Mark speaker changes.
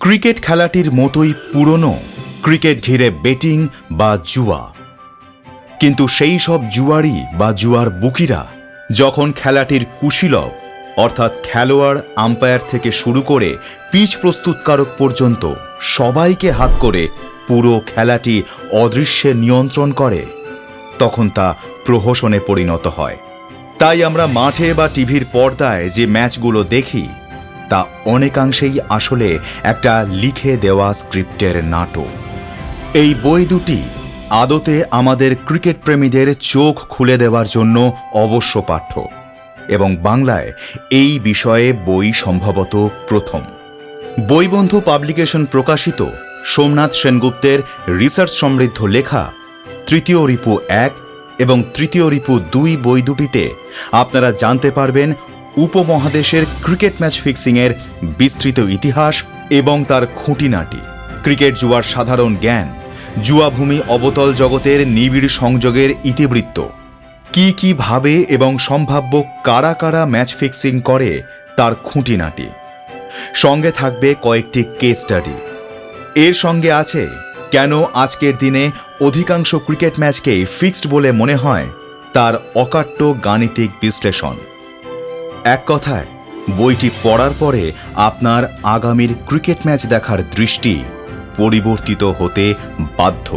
Speaker 1: Cricket খেলাটির মতোই পুরনো, ক্রিকেট ঘিরে বেটিং বা জুয়া। কিন্তু সেই সব জুয়ারি বা জুয়ার বুকিরা যখন খেলাটির কুশীলব, অর্থাৎ খেলোয়াড় আম্পায়ার থেকে শুরু করে পিচ প্রস্তুতকারক পর্যন্ত সবাইকে হাত করে পুরো খেলাটি অদৃশ্যে নিয়ন্ত্রণ করে, তখন তা প্রহসনে পরিণত হয়। তাই আমরা মাঠে বা টিভির পর্দায় যে ম্যাচগুলো দেখি তা অনেকাংশেই আসলে একটা লিখে দেওয়া স্ক্রিপ্টের নাটক। এই বই দুটি আদতে আমাদের ক্রিকেট প্রেমীদের চোখ খুলে দেওয়ার জন্য অবশ্য পাঠ্য এবং বাংলায় এই বিষয়ে বই সম্ভবত প্রথম। বইবন্ধু পাবলিকেশন প্রকাশিত সোমনাথ সেনগুপ্তের রিসার্চ সমৃদ্ধ লেখা তৃতীয় রিপু এক এবং তৃতীয় রিপু দুই বই দুটিতে আপনারা জানতে পারবেন উপমহাদেশের ক্রিকেট ম্যাচ ফিক্সিংয়ের বিস্তৃত ইতিহাস এবং তার খুঁটিনাটি। ক্রিকেট জুয়ার সাধারণ জ্ঞান, জুয়াভূমি অবতল জগতের নিবিড় সংযোগের ইতিবৃত্ত। কি কি ভাবে এবং সম্ভাব্য কারা কারা ম্যাচ ফিক্সিং করে তার খুঁটিনাটি। সঙ্গে থাকবে কয়েকটি কেস স্টাডি এর সঙ্গে আছে, কেন আজকের দিনে অধিকাংশ ক্রিকেট ম্যাচকেই ফিক্সড বলে মনে হয় তার অকাট্য গাণিতিক বিশ্লেষণ। এক কথায় বইটি পড়ার পরে আপনার আগামীর ক্রিকেট ম্যাচ দেখার দৃষ্টি পরিবর্তিত হতে বাধ্য।